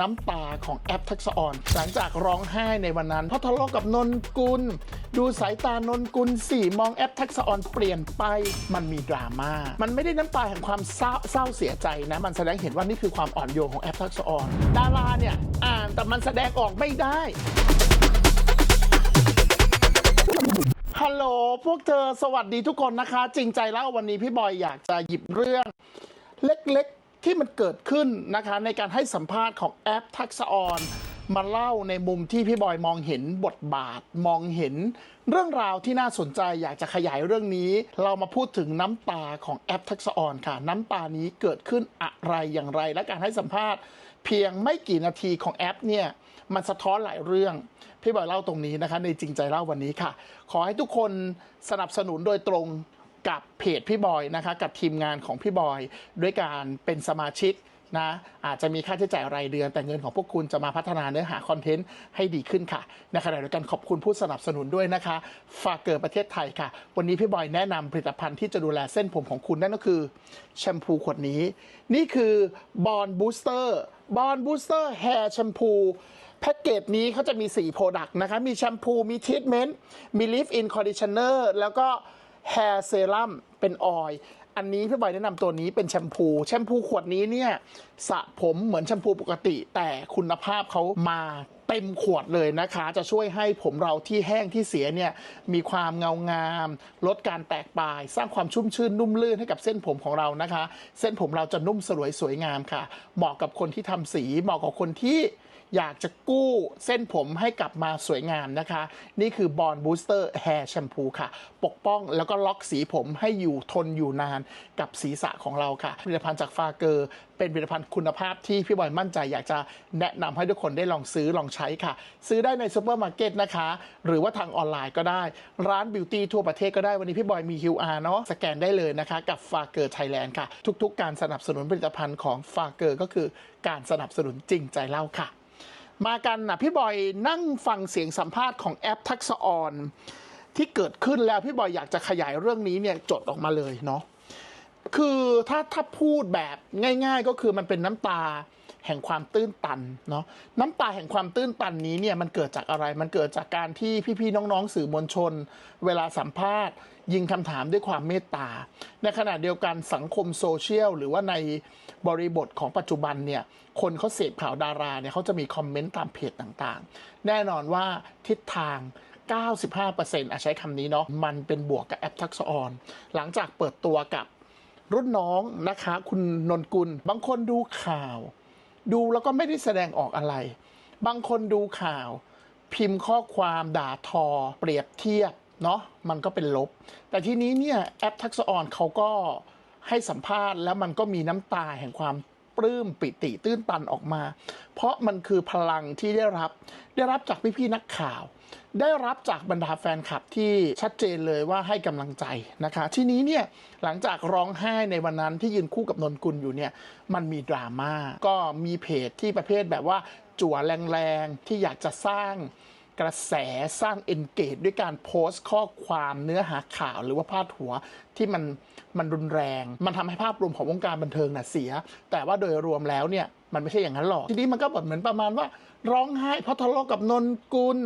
น้ำตาของแอปทักษะออน หลังจากร้องไห้ในวันนั้น เพราะทะเลาะกับนนกุล ดูสายตานนกุลสี่มองแอปทักษะออนเปลี่ยนไปมันมีดราม่ามันไม่ได้น้ำตาแห่งความเศร้าเศร้าเสียใจนะ มันแสดงเห็นว่านี่คือความอ่อนโยนของแอปทักษะออน ดาราเนี่ยอ่านแต่มันแสดงออกไม่ได้ฮัลโหลพวกเธอสวัสดีทุกคนนะคะ จริงใจแล้ววันนี้พี่บอยอยากจะหยิบเรื่อง เล็ก ที่มันเกิดขึ้นนะคะในการให้สัมภาษณ์ของแอปทักษออนมาเล่าในมุมที่พี่บอยมองเห็นบทบาท มองเห็น เรื่องราวที่น่าสนใจอยากจะขยายเรื่องนี้ เรามาพูดถึงน้ำตาของแอปทักษออนค่ะ น้ำตานี้เกิดขึ้นอะไรอย่างไร และการให้สัมภาษณ์ เพียงไม่กี่นาทีของแอปเนี่ยมันสะท้อนหลายเรื่อง พี่บอยเล่าตรงนี้นะคะ ในจริงใจเล่าวันนี้ค่ะ ขอให้ทุกคนสนับสนุนโดยตรง กับเพจพี่บอยนะคะกับทีมงานของพี่บอยด้วยการเป็นสมาชิกนะอาจจะมีค่าใช้จ่ายรายเดือน แต่เงินของพวกคุณจะมาพัฒนาเนื้อหาคอนเทนต์ให้ดีขึ้นค่ะในขณะเดียวกันขอบคุณผู้สนับสนุนด้วยนะคะ ฝากเกิดประเทศไทยค่ะ วันนี้พี่บอยแนะนำผลิตภัณฑ์ที่จะดูแลเส้นผมของคุณนั่นก็คือแชมพูขวดนี้ นี่คือบอลบูสเตอร์บอลบูสเตอร์แฮร์แชมพูแพ็กเกจนี้เขาจะมี 4 โปรดักต์นะคะ มีแชมพู มีทรีทเมนต์ มีลิฟ t อินคอนดิชเนอร์ แล้วก็ แฮร์เซรั่มเป็นออยล์อันนี้พี่บอยแนะนำตัวนี้เป็นแชมพู แชมพูขวดนี้เนี่ยสระผมเหมือนแชมพูปกติ แต่คุณภาพเขามาเต็มขวดเลยนะคะ จะช่วยให้ผมเราที่แห้งที่เสียเนี่ยมีความเงางาม ลดการแตกปลาย สร้างความชุ่มชื่นนุ่มลื่นให้กับเส้นผมของเรานะคะ เส้นผมเราจะนุ่มสลวยสวยงามค่ะ เหมาะกับคนที่ทำสี เหมาะกับคนที่ อยากจะกู้เส้นผมให้กลับมาสวยงามนะคะ นี่คือบอลบูสเตอร์แฮร์แชมพูค่ะ ปกป้องแล้วก็ล็อกสีผมให้อยู่ทนอยู่นานกับศีรษะของเราค่ะผลิตภัณฑ์จากฟาเกอร์ เป็นผลิตภัณฑ์คุณภาพที่พี่บอยมั่นใจ อยากจะแนะนำให้ทุกคนได้ลองซื้อลองใช้ค่ะ ซื้อได้ในซูเปอร์มาร์เก็ตนะคะ หรือว่าทางออนไลน์ก็ได้ ร้านบิวตี้ทั่วประเทศก็ได้วันนี้พี่บอยมี QR เนาะสแกนได้เลยนะคะ กับฟาเกอร์ไทยแลนด์ค่ะ ทุกๆ การสนับสนุนผลิตภัณฑ์ของฟาเกอร์ก็คือการสนับสนุนจริงใจเล่าค่ะ มากันนะพี่บอยนั่งฟังเสียงสัมภาษณ์ของแอปทักษออนที่เกิดขึ้นแล้วพี่บอยอยากจะขยายเรื่องนี้เนี่ยจดออกมาเลยเนาะคือถ้าถ้าพูดแบบง่าย ๆ ก็คือมันเป็นน้ำตา แห่งความตื้นตันเนาะน้ำตาแห่งความตื้นตันนี้เนี่ยมันเกิดจากอะไรมันเกิดจากการที่พี่ๆน้องๆสื่อมวลชน เวลาสัมภาษณ์ ยิงคำถามด้วยความเมตตา ในขณะเดียวกันสังคมโซเชียลหรือว่าในบริบทของปัจจุบันเนี่ยคนเขาเสพข่าวดาราเนี่ยเขาจะมีคอมเมนต์ตามเพจต่างๆ แน่นอนว่าทิศทาง 95%อะใช้คำนี้เนาะมันเป็นบวกกับแอปทักษออนหลังจากเปิดตัวกับรุ่นน้องนะคะ คุณนนกุล บางคนดูข่าว ดูแล้วก็ไม่ได้แสดงออกอะไร บางคนดูข่าว พิมพ์ข้อความด่าทอ เปรียบเทียบเนาะมันก็เป็นลบ แต่ทีนี้เนี่ยแอปทักษออนเขาก็ให้สัมภาษณ์แล้วมันก็มีน้ำตาแห่งความ ปลื้มปิติตื้นตันออกมา เพราะมันคือพลังที่ได้รับ ได้รับจากพี่ๆนักข่าว ได้รับจากบรรดาแฟนคลับที่ชัดเจนเลยว่าให้กำลังใจนะคะ ทีนี้เนี่ยหลังจากร้องไห้ในวันนั้นที่ยืนคู่กับนนกุลอยู่เนี่ยมันมีดราม่าก็มีเพจที่ประเภทแบบว่าจั่วแรงๆที่อยากจะสร้าง กระแสสร้างเอนเกจด้วยการโพสต์ข้อความเนื้อหาข่าวหรือว่าพาดหัวที่มันมันรุนแรง มันทำให้ภาพรวมของวงการบันเทิงน่ะเสีย แต่ว่าโดยรวมแล้วเนี่ยมันไม่ใช่อย่างนั้นหรอก ทีนี้มันก็แบบเหมือนประมาณว่า ร้องไห้เพราะทะเลาะกับนนกุล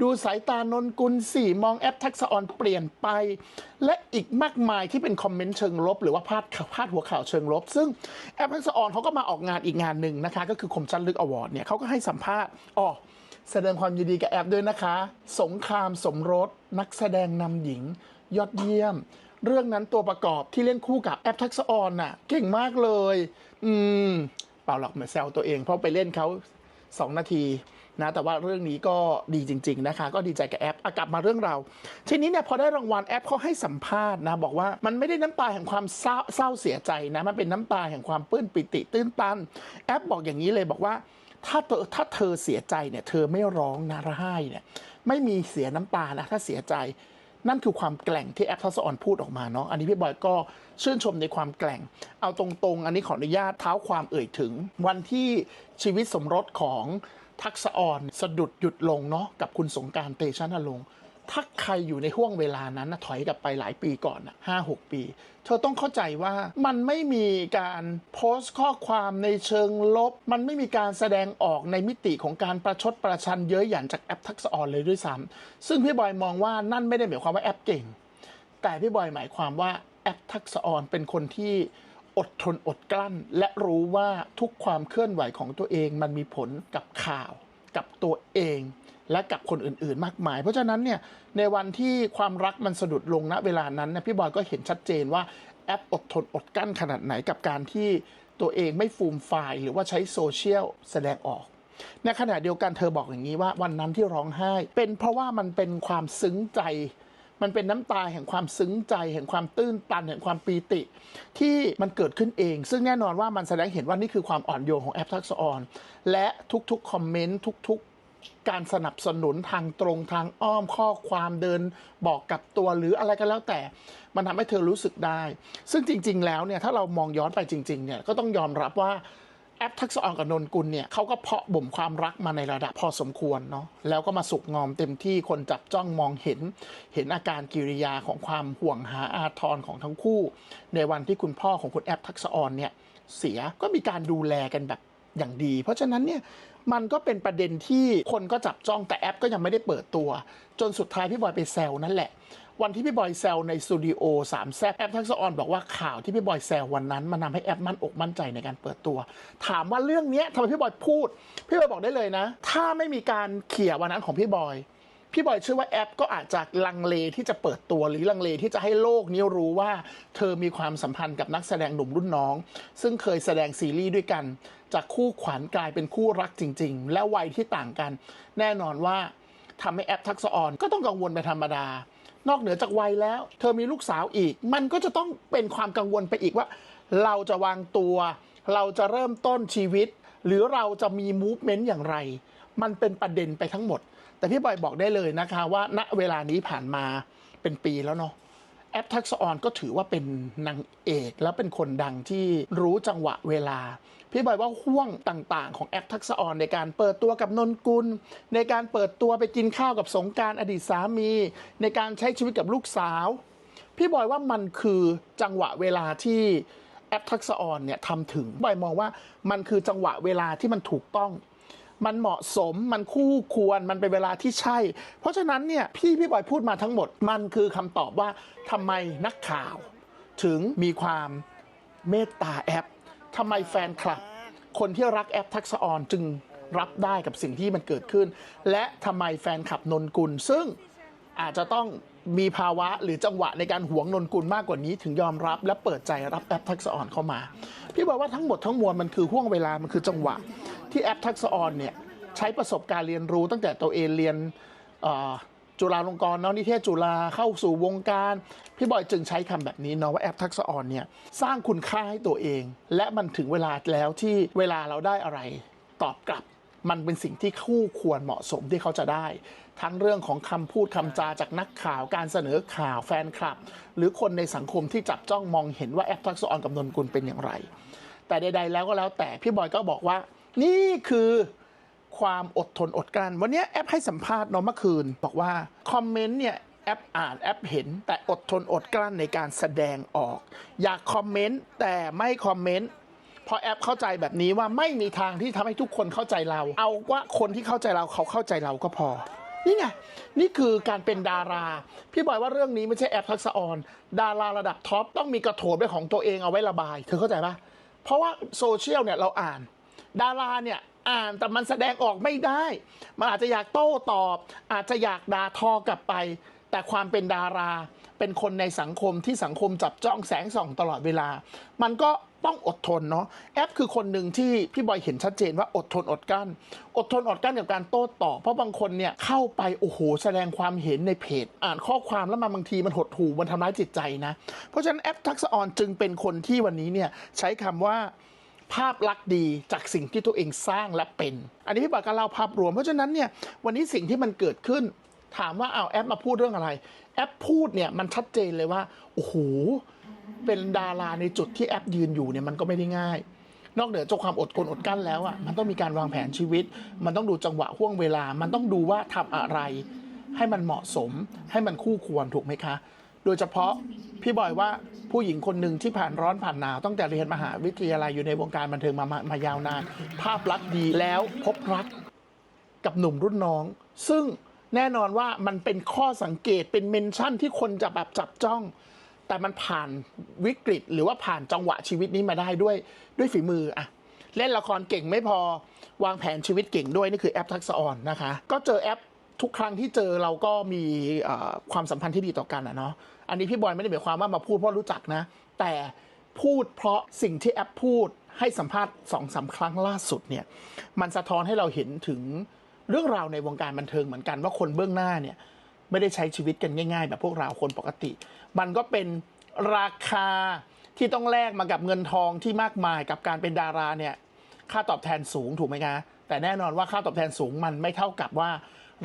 ดูสายตานนกุลสี่มองแอปทักษะออนเปลี่ยนไป และอีกมากมายที่เป็นคอมเมนต์เชิงลบ หรือว่าพาดพาดหัวข่าวเชิงลบ ซึ่งแอปทักษะออนเขาก็มาออกงานอีกงานหนึ่งนะคะ ก็คือคมชัดลึกอวอร์ดเนี่ยเขาก็ให้สัมภาษณ์อ๋อ แสดงความยินดีกับแอปด้วยนะคะ สงครามสมรส นักแสดงนำหญิง ยอดเยี่ยม เรื่องนั้นตัวประกอบที่เล่นคู่กับแอปทักษออนน่ะ เก่งมากเลย อืม เปล่าหรอกเหมือนแซวตัวเองเพราะไปเล่นเขา 2 นาทีนะแต่ว่าเรื่องนี้ก็ดีจริง ๆนะคะ ก็ดีใจกับแอปอะกลับมาเรื่องเรา ทีนี้เนี่ยพอได้รางวัลแอปเขาให้สัมภาษณ์นะ บอกว่ามันไม่ได้น้ำตาแห่งความเศร้าเสียใจนะ มันเป็นน้ำตาแห่งความปลื้มปิติตื้นตัน แอปบอกอย่างนี้เลยบอกว่า ถ้าเธอถ้าเธอเสียใจเนี่ยเธอไม่ร้องนะร้ายเนี่ยไม่มีเสียน้ำตานะถ้าเสียใจ นั่นคือความแกล่งที่แอปทัศออนพูดออกมาเนาะอันนี้พี่บอยก็ชื่นชมในความแกล่ง เอาตรงๆ อันนี้ขออนุญาตเท้าความเอ่ยถึง วันที่ชีวิตสมรสของทักษะออนสะดุดหยุดลงเนาะกับคุณสงการเตชะนรงค์ ถ้าใครอยู่ในห่วงเวลานั้นนะถอยกลับไปหลายปีก่อนนะห้าหกปี เธอต้องเข้าใจว่ามันไม่มีการโพสต์ข้อความในเชิงลบ มันไม่มีการแสดงออกในมิติของการประชดประชันเย้ยหยันจากแอปทักษะออนเลยด้วยซ้ำซึ่งพี่บอยมองว่านั่นไม่ได้หมายความว่าแอปเก่ง แต่พี่บอยหมายความว่าแอปทักษะออนเป็นคนที่อดทนอดกลั้น และรู้ว่าทุกความเคลื่อนไหวของตัวเองมันมีผลกับข่าวกับตัวเอง และกับคนอื่นๆ มากมาย เพราะฉะนั้นเนี่ยในวันที่ความรักมันสะดุดลงณเวลานั้นนะพี่บอยก็เห็นชัดเจนว่าแอปอดทนอดกั้นขนาดไหนกับการที่ตัวเองไม่ฟูมไฟล์หรือว่าใช้โซเชียลแสดงออกในขณะเดียวกันเธอบอกอย่างนี้ว่าวันนั้นที่ร้องไห้ เป็นเพราะว่ามันเป็นความซึ้งใจ มันเป็นน้ำตาแห่งความซึ้งใจ แห่งความตื้นตันแห่งความปีติ ที่มันเกิดขึ้นเอง ซึ่งแน่นอนว่ามันแสดงเห็นว่านี่คือความอ่อนโยนของแอปทักษออนและทุกๆคอมเมนต์ทุก ๆ การสนับสนุนทางตรงทางอ้อมข้อความเดินบอกกับตัวหรืออะไรก็แล้วแต่ มันทำให้เธอรู้สึกได้ ซึ่งจริง ๆ แล้วเนี่ยถ้าเรามองย้อนไปจริงๆเนี่ยก็ต้องยอมรับว่าแอปทักษะออนกับนนกุลเนี่ยเขาก็เพาะบ่มความรักมาในระดับพอสมควรเนาะแล้วก็มาสุกงอมเต็มที่คนจับจ้องมองเห็น เห็นอาการกิริยาของความห่วงหาอาทรของทั้งคู่ ในวันที่คุณพ่อของคุณแอปทักษะออนเนี่ยเสียก็มีการดูแลกันแบบอย่างดี เพราะฉะนั้นเนี่ย มันก็เป็นประเด็นที่คนก็จับจ้องแต่แอปก็ยังไม่ได้เปิดตัว จนสุดท้ายพี่บอยไปแซวนั่นแหละ วันที่พี่บอยแซวในสตูดิโอสามแซบแอปทักษะออนบอกว่าข่าวที่พี่บอยแซววันนั้นมันทาให้แอปมั่นอกมั่นใจในการเปิดตัว ถามว่าเรื่องนี้ทำไมพี่บอยพูด พี่บอยบอกได้เลยนะ ถ้าไม่มีการเขี่ยวันนั้นของพี่บอย พี่บอยเชื่อว่าแอปก็อาจจะลังเลที่จะเปิดตัวหรือลังเลที่จะให้โลกนี้รู้ว่า เธอมีความสัมพันธ์กับนักแสดงหนุ่มรุ่นน้อง ซึ่งเคยแสดงซีรีส์ด้วยกัน จากคู่ขวัญกลายเป็นคู่รักจริง ๆ และวัยที่ต่างกัน แน่นอนว่าทำให้แอปทักษะออนก็ต้องกังวลไปนธรรมดา นอกเหนือจากวัยแล้ว เธอมีลูกสาวอีก มันก็จะต้องเป็นความกังวลไปอีกว่า เราจะวางตัว เราจะเริ่มต้นชีวิต หรือเราจะมีมูฟเมนต์อย่างไร มันเป็นประเด็นไปทั้งหมด แต่พี่บอยบอกได้เลยนะคะว่าณเวลานี้ผ่านมาเป็นปีแล้วเนาะแอปทักษะออนก็ถือว่าเป็นนางเอกแล้วเป็นคนดังที่รู้จังหวะเวลา พี่บอยว่าห่วงต่างๆ ของแอปทักษะออนในการเปิดตัวกับนนกุล ในการเปิดตัวไปกินข้าวกับสงการอดีตสามี ในการใช้ชีวิตกับลูกสาว พี่บอยว่ามันคือจังหวะเวลาที่แอปทักษะออนเนี่ยทำถึงบอยมองว่ามันคือจังหวะเวลาที่มันถูกต้อง มันเหมาะสมมันคู่ควรมันเป็นเวลาที่ใช่ เพราะฉะนั้นเนี่ยพี่พี่บอยพูดมาทั้งหมดมันคือคำตอบว่าทำไมนักข่าว ถึงมีความเมตตาแอปทำไมแฟนคลับ คนที่รักแอปทักษออนจึงรับได้กับสิ่งที่มันเกิดขึ้น และทำไมแฟนคลับนนกุล ซึ่งอาจจะต้องมีภาวะหรือจังหวะในการหวงนนกุลมากกว่านี้ถึงยอมรับ และเปิดใจรับแอปทักษออนเข้ามา พี่บอกว่าทั้งหมดทั้งมวลมันคือห่วงเวลามันคือจังหวะ ที่แอปทักษออนเนี่ยใช้ประสบการณ์เรียนรู้ตั้งแต่ตัวเองเรียนจุฬาลงกรณ์เนาะนิเทศจุฬาเข้าสู่วงการ พี่บอยจึงใช้คำแบบนี้เนาะว่าแอปทักษออนเนี่ยสร้างคุณค่าให้ตัวเอง และมันถึงเวลาแล้วที่เวลาเราได้อะไรตอบกลับ มันเป็นสิ่งที่คู่ควรเหมาะสมที่เขาจะได้ ทั้งเรื่องของคำพูดคำจาจากนักข่าวการเสนอข่าวแฟนคลับ หรือคนในสังคมที่จับจ้องมองเห็นว่าแอปทักษออนกับนนกุลเป็นอย่างไร แต่ใดๆแล้วก็แล้วแต่พี่บอยก็บอกว่า นี่คือความอดทนอดกลั้นวันนี้แอปให้สัมภาษณ์เนาะเมื่อคืน บอกว่า คอมเมนต์เนี่ยแอปอ่านแอปเห็น แต่อดทนอดกลั้นในการแสดงออก อยากคอมเมนต์แต่ไม่คอมเมนต์เพราะแอปเข้าใจแบบนี้ว่าไม่มีทางที่ทำให้ทุกคนเข้าใจเรา เอาว่าคนที่เข้าใจเราเขาเข้าใจเราก็พอ นี่ไงนี่คือการเป็นดารา พี่บอยว่าเรื่องนี้ไม่ใช่แอปทักษะออน ดาราระดับท็อปต้องมีกระโถนเป็นของตัวเองเอาไว้ระบาย เธอเข้าใจปะเพราะว่าโซเชียลเนี่ยเราอ่าน ดาราเนี่ยอ่านแต่มันแสดงออกไม่ได้ มันอาจจะอยากโต้ตอบ อาจจะอยากด่าทอกลับไป แต่ความเป็นดารา เป็นคนในสังคมที่สังคมจับจ้องแสงส่องตลอดเวลา มันก็ต้องอดทนเนาะแอปคือคนหนึ่งที่พี่บอยเห็นชัดเจนว่าอดทนอดกั้น อดทนอดกั้นกับการโต้ตอบ เพราะบางคนเนี่ยเข้าไปโอ้โหแสดงความเห็นในเพจ อ่านข้อความแล้วมาบางทีมันหดหู่มันทำร้ายจิตใจนะ เพราะฉะนั้นแอปทักษะออนจึงเป็นคนที่วันนี้เนี่ยใช้คำว่า ภาพลักษณ์ดีจากสิ่งที่ตัวเองสร้างและเป็น อันนี้พี่บอยก็เล่าภาพรวม เพราะฉะนั้นเนี่ยวันนี้สิ่งที่มันเกิดขึ้น ถามว่าเอาแอปมาพูดเรื่องอะไร แอปพูดเนี่ยมันชัดเจนเลยว่าโอ้โหเป็นดาราในจุดที่แอปยืนอยู่เนี่ยมันก็ไม่ได้ง่าย นอกเหนือจากความอดทนอดกั้นแล้วอะมันต้องมีการวางแผนชีวิต มันต้องดูจังหวะห่วงเวลา มันต้องดูว่าทำอะไร ให้มันเหมาะสม ให้มันคู่ควรถูกไหมคะ โดยเฉพาะพี่บอยว่า ผู้หญิงคนหนึ่งที่ผ่านร้อนผ่านหนาวตั้งแต่เรียนมหาวิทยาลัยอยู่ในวงการบันเทิงมามามายาวนาน ภาพลักษณ์ดีแล้วพบรักกับหนุ่มรุ่นน้อง ซึ่งแน่นอนว่ามันเป็นข้อสังเกตเป็นเมนชั่นที่คนจะแบบจับจ้อง แต่มันผ่านวิกฤต หรือว่าผ่านจังหวะชีวิตนี้มาได้ด้วยด้วยฝีมืออะเล่นละครเก่งไม่พอวางแผนชีวิตเก่งด้วย นี่คือแอปทักษะออนนะคะ ก็เจอแอปทุกครั้งที่เจอเราก็มีความสัมพันธ์ที่ดีต่อกันอะเนาะ อันนี้พี่บอยไม่ได้หมายความว่ามาพูดเพราะรู้จักนะ แต่พูดเพราะสิ่งที่แอปพูดให้สัมภาษณ์สองสามครั้งล่าสุดเนี่ยมันสะท้อนให้เราเห็นถึงเรื่องราวในวงการบันเทิงเหมือนกันว่าคนเบื้องหน้าเนี่ยไม่ได้ใช้ชีวิตกันง่ายๆ แบบพวกเราคนปกติ มันก็เป็นราคาที่ต้องแลกมากับเงินทองที่มากมายกับการเป็นดาราเนี่ย ค่าตอบแทนสูงถูกไหมคะแต่แน่นอนว่าค่าตอบแทนสูงมันไม่เท่ากับว่า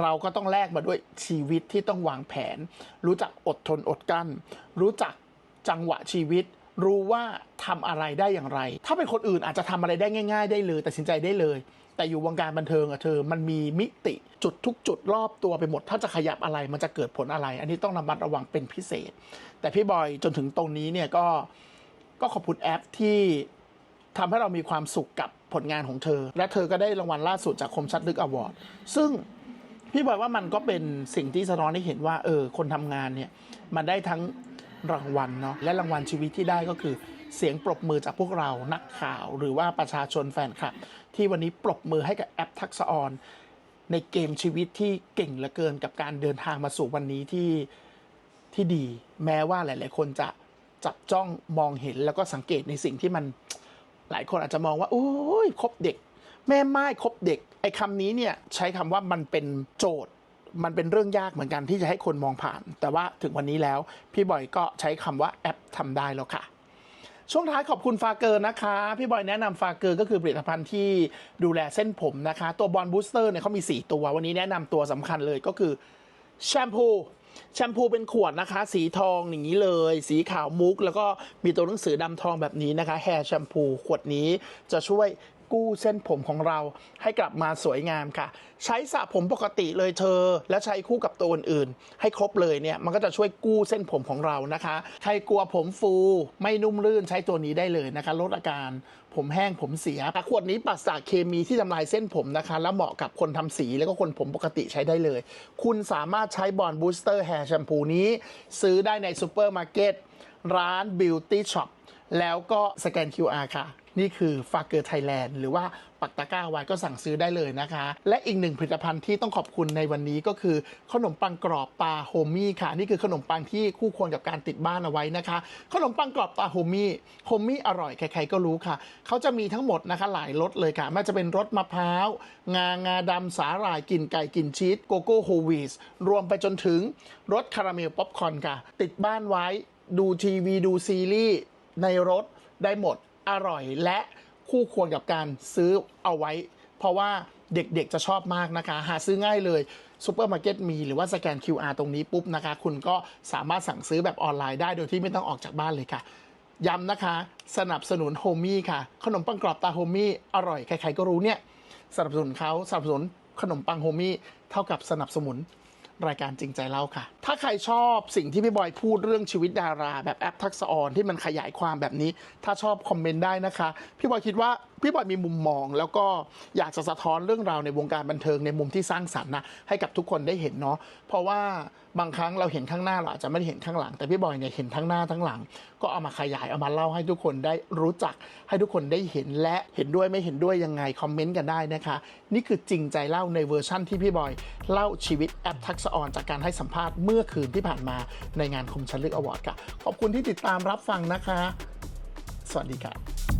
เราก็ต้องแลกมาด้วยชีวิตที่ต้องวางแผน รู้จักอดทนอดกลั้น รู้จักจังหวะชีวิต รู้ว่าทำอะไรได้อย่างไร ถ้าเป็นคนอื่นอาจจะทำอะไรได้ง่าย ๆ ได้เลยตัดสินใจได้เลย แต่อยู่วงการบันเทิงอะเธอมันมีมิติจุดทุกจุดรอบตัวไปหมด ถ้าจะขยับอะไรมันจะเกิดผลอะไร อันนี้ต้องระมัดระวังเป็นพิเศษ แต่พี่บอยจนถึงตรงนี้เนี่ยก็ก็ขอบคุณแอปที่ ทำให้เรามีความสุขกับผลงานของเธอ และเธอก็ได้รางวัลล่าสุดจากคมชัดลึกอวอร์ดซึ่งพี่บอยว่ามันก็เป็นสิ่งที่สะท้อนให้เห็นว่าเออคนทำงานเนี่ยมันได้ทั้งรางวัลเนาะและรางวัลชีวิตที่ได้ก็คือเสียงปรบมือจากพวกเรานักข่าวหรือว่าประชาชนแฟนคลับ ที่วันนี้ปรบมือให้กับแอปทักษะออนในเกมชีวิตที่เก่งเหลือเกินกับการเดินทางมาสู่วันนี้ที่ที่ดี แม้ว่าหลาย ๆ คนจะจับจ้องมองเห็นแล้วก็สังเกตในสิ่งที่มัน หลายคนอาจจะมองว่าโอ้ยคบเด็ก แม่ไม้คบเด็ก ไอ้คำนี้เนี่ยใช้คำว่ามันเป็นโจทย์ มันเป็นเรื่องยากเหมือนกันที่จะให้คนมองผ่าน แต่ว่าถึงวันนี้แล้ว พี่บอยก็ใช้คำว่าแอปทำได้แล้วค่ะช่วงท้ายขอบคุณฟาเกอร์นะคะ พี่บอยแนะนำฟาเกอร์ก็คือผลิตภัณฑ์ที่ดูแลเส้นผมนะคะ ตัวบอลบูสเตอร์เนี่ยเขามี 4 ตัว วันนี้แนะนำตัวสำคัญเลยก็คือแชมพู แชมพูเป็นขวดนะคะ สีทองอย่างนี้เลย สีขาวมุก แล้วก็มีตัวหนังสือดำทองแบบนี้นะคะ แฮร์แชมพูขวดนี้จะช่วย กู้เส้นผมของเราให้กลับมาสวยงามค่ะ ใช้สระผมปกติเลยเธอ แล้วใช้คู่กับตัวอื่นๆ ให้ครบเลยเนี่ยมันก็จะช่วยกู้เส้นผมของเรานะคะ ใครกลัวผมฟูไม่นุ่มลื่นใช้ตัวนี้ได้เลยนะคะ ลดอาการผมแห้งผมเสียขวดนี้ปราศจากเคมีที่ทำลายเส้นผมนะคะ แล้วเหมาะกับคนทำสีแล้วก็คนผมปกติใช้ได้เลย คุณสามารถใช้บอนบูสเตอร์แฮร์แชมพูนี้ ซื้อได้ในซูเปอร์มาร์เก็ตร้านบิวตี้ช็อปแล้วก็สแกน QR ค่ะ นี่คือฟาเกอร์ไทยแลนด์หรือว่าปักตะก้าไว้ก็สั่งซื้อได้เลยนะคะ และอีกหนึ่งผลิตภัณฑ์ที่ต้องขอบคุณในวันนี้ก็คือ ขนมปังกรอบปลาโฮมี่ค่ะ นี่คือขนมปังที่คู่ควรกับการติดบ้านเอาไว้นะคะ ขนมปังกรอบปลาโฮมี่โฮมี่อร่อยใครๆก็รู้ค่ะ เขาจะมีทั้งหมดนะคะหลายรสเลยค่ะไม่ว่าจะเป็นรสมะพร้าว งางาดำสาหร่ายกลิ่นไก่กลิ่นชีสโกโก้โฮวีสรวมไปจนถึงรสคาราเมลป๊อปคอร์นค่ะ ติดบ้านไว้ ดูทีวีดูซีรีส์ในรถได้หมด อร่อยและคู่ควรกับการซื้อเอาไว้ เพราะว่าเด็กๆจะชอบมากนะคะ หาซื้อง่ายเลยซูเปอร์มาร์เก็ตมีหรือว่าสแกน QR ตรงนี้ปุ๊บนะคะ คุณก็สามารถสั่งซื้อแบบออนไลน์ได้โดยที่ไม่ต้องออกจากบ้านเลยค่ะย้ำนะคะ สนับสนุนโฮมี่ค่ะ ขนมปังกรอบตาโฮมี่อร่อยใครๆก็รู้เนี่ย สนับสนุนเขาสนับสนุนขนมปังโฮมี่เท่ากับสนับสนุน รายการจริงใจเล่าค่ะ ถ้าใครชอบสิ่งที่พี่บอยพูดเรื่องชีวิตดารา แบบแอปทักษะออนที่มันขยายความแบบนี้ ถ้าชอบคอมเมนต์ได้นะคะ พี่บอยคิดว่า พี่บอยมีมุมมอง แล้วก็อยากจะสะท้อนเรื่องราวในวงการบันเทิงในมุมที่สร้างสรรค์นะให้กับทุกคนได้เห็นเนาะเพราะว่าบางครั้งเราเห็นข้างหน้าเราอาจจะไม่ได้เห็นข้างหลัง แต่พี่บอยเนี่ยเห็นทั้งหน้าทั้งหลัง ก็เอามาขยายเอามาเล่าให้ทุกคนได้รู้จัก ให้ทุกคนได้เห็นและเห็นด้วยไม่เห็นด้วยยังไงคอมเมนต์กันได้นะคะ นี่คือจริงใจเล่าในเวอร์ชั่นที่พี่บอยเล่าชีวิตแอปทักษะออนจากการให้สัมภาษณ์เมื่อคืนที่ผ่านมาในงานคมชันลึกอวอร์ดค่ะขอบคุณที่ติดตามรับฟังนะคะ สวัสดีค่ะ